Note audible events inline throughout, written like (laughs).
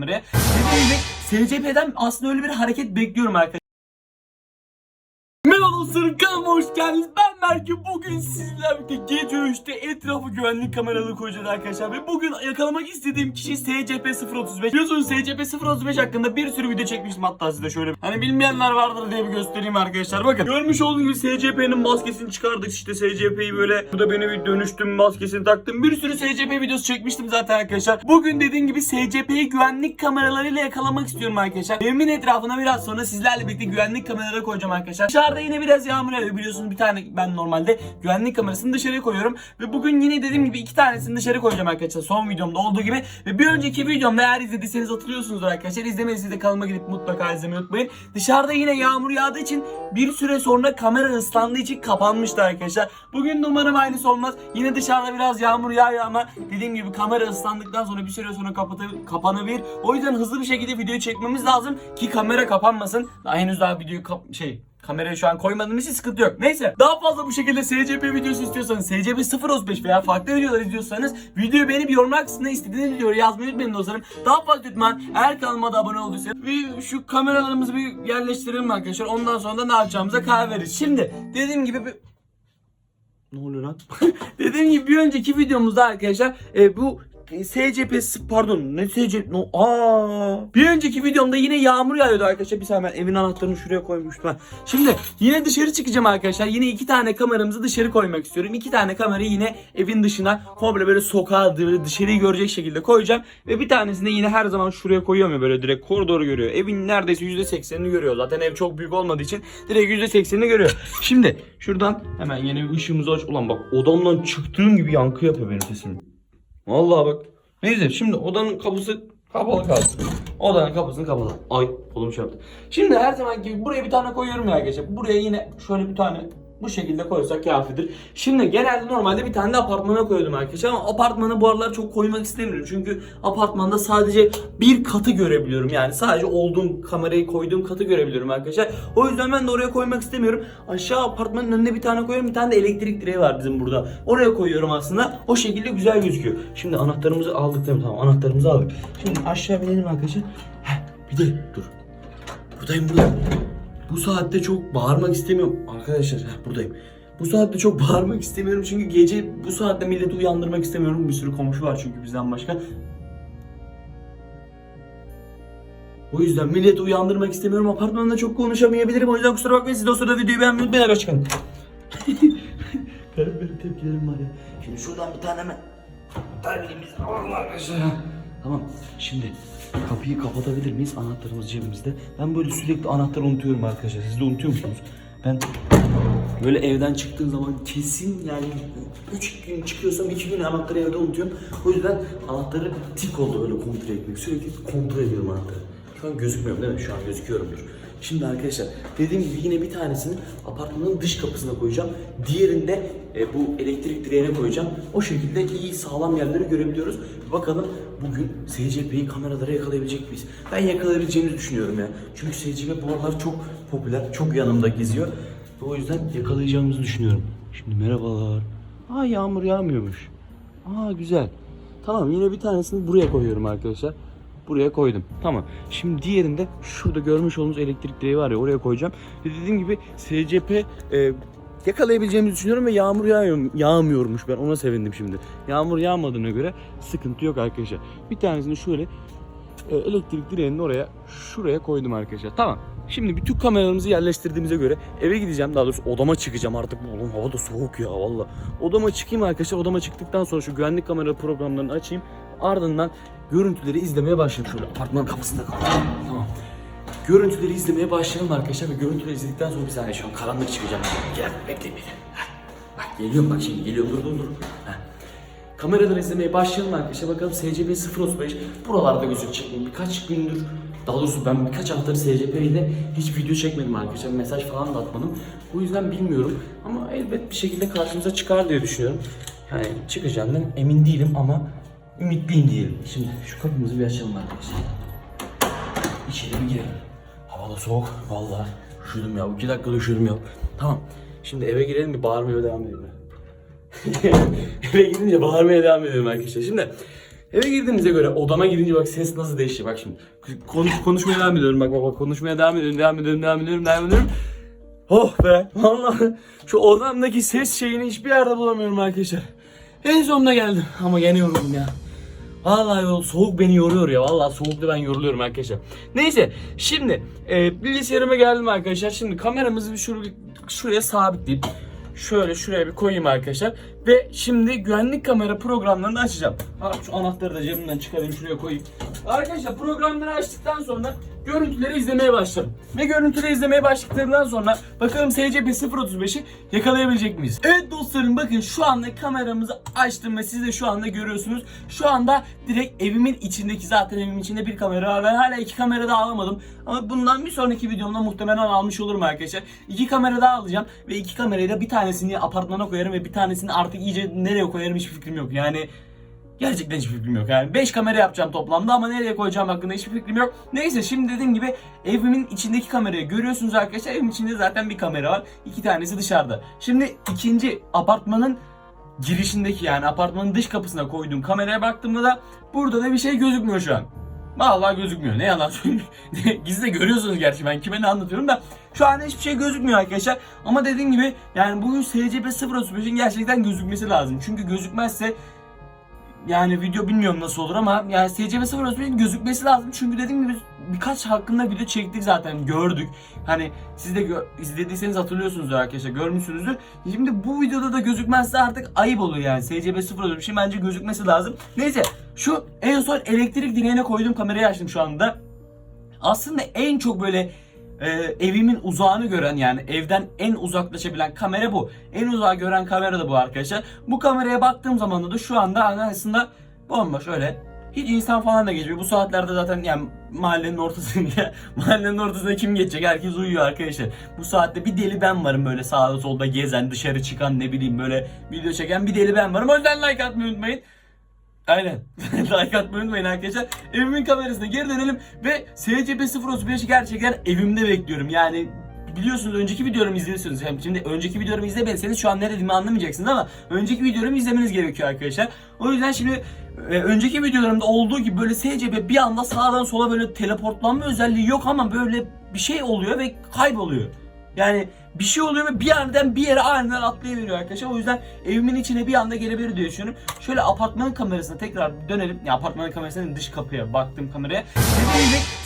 Gibi SCP'den aslında öyle bir hareket bekliyorum arkadaşlar. Merhaba kanalıma hoş geldiniz. Ben Berke. Bugün sizlerle birlikte gece 3'te etrafı güvenlik kameraları koyacağız arkadaşlar. Ve bugün yakalamak istediğim kişi SCP-035. Biliyorsunuz SCP-035 hakkında bir sürü video çekmiştim hatta size şöyle. Hani bilmeyenler vardır diye bir göstereyim arkadaşlar. Bakın görmüş olduğunuz gibi SCP'nin maskesini çıkardık. işte SCP'yi böyle burada beni bir dönüştüm maskesini taktım. Bir sürü SCP videosu çekmiştim zaten arkadaşlar. Bugün dediğim gibi SCP'yi güvenlik kameralarıyla yakalamak istiyorum arkadaşlar. Evimin etrafına biraz sonra sizlerle birlikte güvenlik kameraları koyacağım arkadaşlar. Dışarıda yine biraz yağmur yağıyor biliyorsunuz bir tane ben normalde güvenlik kamerasını dışarıya koyuyorum. Ve bugün yine dediğim gibi iki tanesini dışarı koyacağım arkadaşlar. Son videomda olduğu gibi. Ve bir önceki videomda eğer izlediyseniz hatırlıyorsunuzdur arkadaşlar. İzlemediyseniz de kanalıma gidip mutlaka izlemeyi unutmayın. Dışarıda yine yağmur yağdığı için bir süre sonra kamera ıslandığı için kapanmıştı arkadaşlar. Bugün de umarım aynısı olmaz. Yine dışarıda biraz yağmur yağıyor ama dediğim gibi kamera ıslandıktan sonra bir süre sonra kapatı, kapanabilir. O yüzden hızlı bir şekilde videoyu çekmemiz lazım ki kamera kapanmasın. Daha henüz daha videoyu kap şey Kamerayı şu an koymadığım için sıkıntı yok. Neyse daha fazla bu şekilde SCP videosu istiyorsanız SCP 035 veya farklı videolar izliyorsanız videoyu beğenip yorumlar kısmına istediğiniz videoyu yazmayı unutmayın dostlarım. Daha fazla lütfen eğer kanalıma da abone olduysanız bir şu kameralarımızı bir yerleştirelim arkadaşlar. Ondan sonra da ne yapacağımıza karar veririz. Şimdi dediğim gibi bir... Ne oluyor lan? (laughs) dediğim gibi bir önceki videomuzda arkadaşlar e, bu SCP pardon ne SCP no aa. Bir önceki videomda yine yağmur yağıyordu arkadaşlar. Bir saniye ben evin anahtarını şuraya koymuştum. Şimdi yine dışarı çıkacağım arkadaşlar. Yine iki tane kameramızı dışarı koymak istiyorum. İki tane kamerayı yine evin dışına komple böyle sokağa böyle dışarıyı görecek şekilde koyacağım. Ve bir tanesini yine her zaman şuraya koyuyorum ya böyle direkt koridoru görüyor. Evin neredeyse %80'ini görüyor zaten. Ev çok büyük olmadığı için direkt %80'ini görüyor. Şimdi şuradan hemen yine ışığımızı aç. Ulan bak odamdan çıktığım gibi yankı yapıyor benim sesim. Vallahi bak. Neyse şimdi odanın kapısı kapalı kalsın. Odanın kapısını kapalı. Ay kolum şey yaptı. Şimdi her zaman gibi buraya bir tane koyuyorum ya arkadaşlar. Buraya yine şöyle bir tane bu şekilde koysak kafidir. Şimdi genelde normalde bir tane de apartmana koyuyordum arkadaşlar ama apartmanı bu aralar çok koymak istemiyorum. Çünkü apartmanda sadece bir katı görebiliyorum. Yani sadece olduğum kamerayı koyduğum katı görebiliyorum arkadaşlar. O yüzden ben de oraya koymak istemiyorum. Aşağı apartmanın önüne bir tane koyuyorum. Bir tane de elektrik direği var bizim burada. Oraya koyuyorum aslında. O şekilde güzel gözüküyor. Şimdi anahtarımızı aldık değil mi? Tamam anahtarımızı aldık. Şimdi aşağı binelim arkadaşlar. Heh, bir de dur. Buradayım buradayım. Bu saatte çok bağırmak istemiyorum. Arkadaşlar heh, buradayım. Bu saatte çok bağırmak istemiyorum çünkü gece bu saatte milleti uyandırmak istemiyorum. Bir sürü komşu var çünkü bizden başka. O yüzden milleti uyandırmak istemiyorum. Apartmanda çok konuşamayabilirim. O yüzden kusura bakmayın. Siz de o sırada videoyu beğenmeyi unutmayın. Çıkın. (laughs) Garip garip tepkilerim var ya. Şimdi şuradan bir tane hemen terbiyemizi alalım arkadaşlar. Tamam. Şimdi kapıyı kapatabilir miyiz? Anahtarımız cebimizde. Ben böyle sürekli anahtar unutuyorum arkadaşlar. Siz de unutuyor musunuz? Ben böyle evden çıktığım zaman kesin yani 3 gün çıkıyorsam 2 gün anahtarı evde unutuyorum. O yüzden anahtarı tik oldu öyle kontrol etmek. Sürekli kontrol ediyorum anahtarı. Şu an gözükmüyorum değil mi? Şu an gözüküyorumdur. Şimdi arkadaşlar dediğim gibi yine bir tanesini apartmanın dış kapısına koyacağım. Diğerini de e, bu elektrik direğine koyacağım. O şekilde iyi sağlam yerleri görebiliyoruz. Bakalım bugün SCP'yi kameralara yakalayabilecek miyiz? Ben yakalayabileceğimizi düşünüyorum ya. Çünkü SCP bu aralar çok popüler, çok yanımda geziyor. O yüzden yakalayacağımızı düşünüyorum. Şimdi merhabalar. Aa yağmur yağmıyormuş. Aa güzel. Tamam yine bir tanesini buraya koyuyorum arkadaşlar. Buraya koydum. Tamam. Şimdi diğerinde şurada görmüş olduğunuz elektrik direği var ya oraya koyacağım. Ve dediğim gibi SCP e, yakalayabileceğimizi düşünüyorum ve yağmur yağıyor, yağmıyormuş. Ben ona sevindim şimdi. Yağmur yağmadığına göre sıkıntı yok arkadaşlar. Bir tanesini şöyle e, elektrik direğinin oraya şuraya koydum arkadaşlar. Tamam. Şimdi bütün kameralarımızı yerleştirdiğimize göre eve gideceğim. Daha doğrusu odama çıkacağım artık. Oğlum hava da soğuk ya valla. Odama çıkayım arkadaşlar. Odama çıktıktan sonra şu güvenlik kamera programlarını açayım. Ardından görüntüleri izlemeye başlayayım. Şöyle apartman kapısında kapatalım. Tamam. Görüntüleri izlemeye başlayalım arkadaşlar ve görüntüleri izledikten sonra bir saniye şu an karanlık çıkacağım. Gel bekle beni. Bak geliyorum bak şimdi geliyorum dur dur dur. Heh. Kameraları izlemeye başlayalım arkadaşlar. Bakalım SCP 035 buralarda gözükecek mi? Birkaç gündür daha doğrusu ben birkaç haftadır SCP ile hiç video çekmedim arkadaşlar. Mesaj falan da atmadım. O yüzden bilmiyorum. Ama elbet bir şekilde karşımıza çıkar diye düşünüyorum. Yani çıkacağından emin değilim ama ümitliyim diyelim. Şimdi şu kapımızı bir açalım arkadaşlar. İçeri bir girelim. Hava da soğuk. Vallahi üşüdüm ya. İki dakikada üşüdüm ya. Tamam. Şimdi eve girelim bir bağırmaya devam edelim. (laughs) Eve gidince bağırmaya devam edelim arkadaşlar. Şimdi Eve girdiğimize göre odama girince bak ses nasıl değişti bak şimdi. Konuş, konuşmaya devam ediyorum bak bak konuşmaya devam ediyorum devam ediyorum devam ediyorum devam ediyorum. Oh be vallahi şu odamdaki ses şeyini hiçbir yerde bulamıyorum arkadaşlar. En sonunda geldim ama gene yoruldum ya. Vallahi soğuk beni yoruyor ya. Vallahi soğukta ben yoruluyorum arkadaşlar. Neyse şimdi e, bilgisayarıma geldim arkadaşlar. Şimdi kameramızı bir şuraya, şuraya sabitleyip şöyle şuraya bir koyayım arkadaşlar. Ve şimdi güvenlik kamera programlarını açacağım. Abi şu anahtarı da cebimden çıkarayım şuraya koyayım. Arkadaşlar programları açtıktan sonra görüntüleri izlemeye başladım. Ve görüntüleri izlemeye başladıklarından sonra bakalım SCP 035'i yakalayabilecek miyiz? Evet dostlarım bakın şu anda kameramızı açtım ve siz de şu anda görüyorsunuz. Şu anda direkt evimin içindeki zaten evimin içinde bir kamera var. Ben hala iki kamera daha alamadım. Ama bundan bir sonraki videomda muhtemelen almış olurum arkadaşlar. İki kamera daha alacağım ve iki kamerayı da bir tanesini apartmana koyarım ve bir tanesini artık iyice nereye koyarım hiçbir fikrim yok. Yani Gerçekten hiçbir fikrim yok. Yani 5 kamera yapacağım toplamda ama nereye koyacağım hakkında hiçbir fikrim yok. Neyse şimdi dediğim gibi evimin içindeki kamerayı görüyorsunuz arkadaşlar. Evimin içinde zaten bir kamera var. İki tanesi dışarıda. Şimdi ikinci apartmanın girişindeki yani apartmanın dış kapısına koyduğum kameraya baktığımda da burada da bir şey gözükmüyor şu an. Vallahi gözükmüyor. Ne yalan söyleyeyim. (laughs) Gizli de görüyorsunuz gerçi ben kime ne anlatıyorum da. Şu an hiçbir şey gözükmüyor arkadaşlar. Ama dediğim gibi yani bugün SCP 035'in gerçekten gözükmesi lazım. Çünkü gözükmezse yani video bilmiyorum nasıl olur ama yani SCP 035'in gözükmesi lazım. Çünkü dediğim gibi birkaç hakkında video çektik zaten gördük. Hani siz de gö- izlediyseniz hatırlıyorsunuz arkadaşlar görmüşsünüzdür. Şimdi bu videoda da gözükmezse artık ayıp olur yani. SCP 035'in bence gözükmesi lazım. Neyse şu en son elektrik direğine koyduğum kamerayı açtım şu anda. Aslında en çok böyle e, evimin uzağını gören yani evden en uzaklaşabilen kamera bu. En uzağı gören kamera da bu arkadaşlar. Bu kameraya baktığım zaman da şu anda aslında bomboş öyle. Hiç insan falan da geçmiyor. Bu saatlerde zaten yani mahallenin ortasında (laughs) mahallenin ortasında kim geçecek? Herkes uyuyor arkadaşlar. Bu saatte bir deli ben varım böyle sağda solda gezen, dışarı çıkan ne bileyim böyle video çeken bir deli ben varım. O yüzden like atmayı unutmayın. Aynen. (laughs) like atmayı unutmayın arkadaşlar. Evimin kamerasına geri dönelim ve SCP 035'i gerçekten evimde bekliyorum. Yani biliyorsunuz önceki videolarımı izliyorsunuz. Yani şimdi önceki videolarımı izlemediyseniz şu an ne dediğimi anlamayacaksınız ama önceki videolarımı izlemeniz gerekiyor arkadaşlar. O yüzden şimdi e, önceki videolarımda olduğu gibi böyle SCP bir anda sağdan sola böyle teleportlanma özelliği yok ama böyle bir şey oluyor ve kayboluyor. Yani bir şey oluyor ve bir yerden bir yere aniden atlayıveriyor arkadaşlar. O yüzden evimin içine bir anda gelebilir diye düşünüyorum. Şöyle apartmanın kamerasına tekrar dönelim. Ya apartmanın kamerasının dış kapıya baktığım kameraya.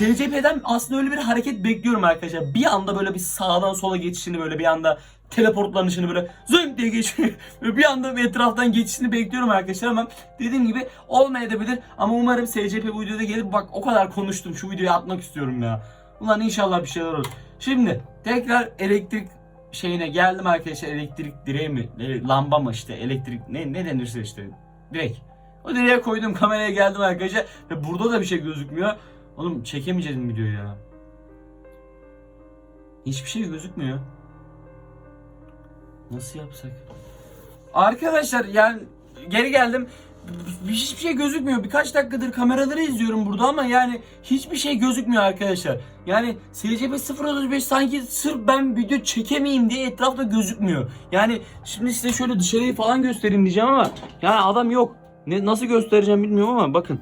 Dediğim SCP'den aslında öyle bir hareket bekliyorum arkadaşlar. Bir anda böyle bir sağdan sola geçişini böyle bir anda teleportlanışını böyle zım diye geçiyor. (laughs) bir anda bir etraftan geçişini bekliyorum arkadaşlar ama dediğim gibi olmayabilir ama umarım SCP bu videoda gelip bak o kadar konuştum şu videoyu atmak istiyorum ya. Ulan inşallah bir şeyler olur. Şimdi tekrar elektrik şeyine geldim arkadaşlar elektrik direği mi lamba mı işte elektrik ne ne denirse işte direk. O direğe koydum kameraya geldim arkadaşlar ve burada da bir şey gözükmüyor. Oğlum çekemeyeceğiz mi videoyu ya? Hiçbir şey gözükmüyor. Nasıl yapsak? Arkadaşlar yani geri geldim. Bir- Hiçbir şey gözükmüyor. Birkaç dakikadır kameraları izliyorum burada ama yani hiçbir şey gözükmüyor arkadaşlar. Yani SCP 035 sanki sırf ben video çekemeyeyim diye etrafta gözükmüyor. Yani şimdi size şöyle dışarıyı falan göstereyim diyeceğim ama yani adam yok. Ne nasıl göstereceğim bilmiyorum ama bakın.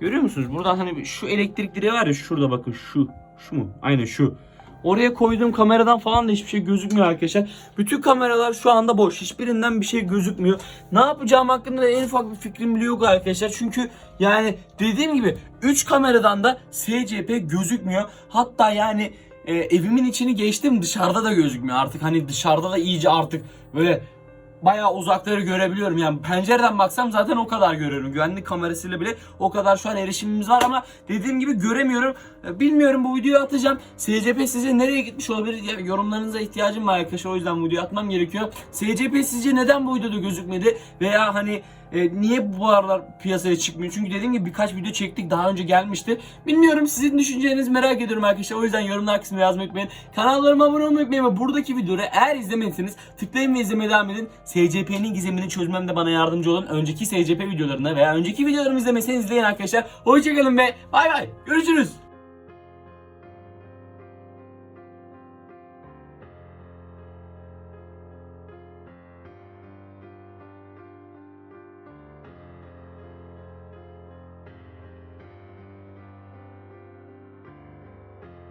Görüyor musunuz? Buradan hani şu elektrik direği var ya şurada bakın şu. Şu mu? Aynen şu. Oraya koyduğum kameradan falan da hiçbir şey gözükmüyor arkadaşlar. Bütün kameralar şu anda boş. Hiçbirinden bir şey gözükmüyor. Ne yapacağım hakkında da en ufak bir fikrim bile yok arkadaşlar. Çünkü yani dediğim gibi 3 kameradan da SCP gözükmüyor. Hatta yani e, evimin içini geçtim dışarıda da gözükmüyor. Artık hani dışarıda da iyice artık böyle bayağı uzakları görebiliyorum. Yani pencereden baksam zaten o kadar görüyorum. Güvenlik kamerasıyla bile o kadar şu an erişimimiz var ama dediğim gibi göremiyorum. Ee, Bilmiyorum bu videoyu atacağım. SCP sizce nereye gitmiş olabilir? Ya, yorumlarınıza ihtiyacım var arkadaşlar. O yüzden bu videoyu atmam gerekiyor. SCP sizce neden bu videoda gözükmedi? Veya hani e, niye bu aralar piyasaya çıkmıyor? Çünkü dediğim gibi birkaç video çektik daha önce gelmişti. Bilmiyorum sizin düşüncelerinizi merak ediyorum arkadaşlar. O yüzden yorumlar kısmına yazmayı unutmayın. Kanallarıma abone olmayı unutmayın ve buradaki videoları eğer izlemediyseniz tıklayın ve izlemeye devam edin. SCP'nin gizemini çözmemde bana yardımcı olun. Önceki SCP videolarını veya önceki videolarımı izlemeseniz izleyin arkadaşlar. Hoşçakalın ve bay bay. Görüşürüz.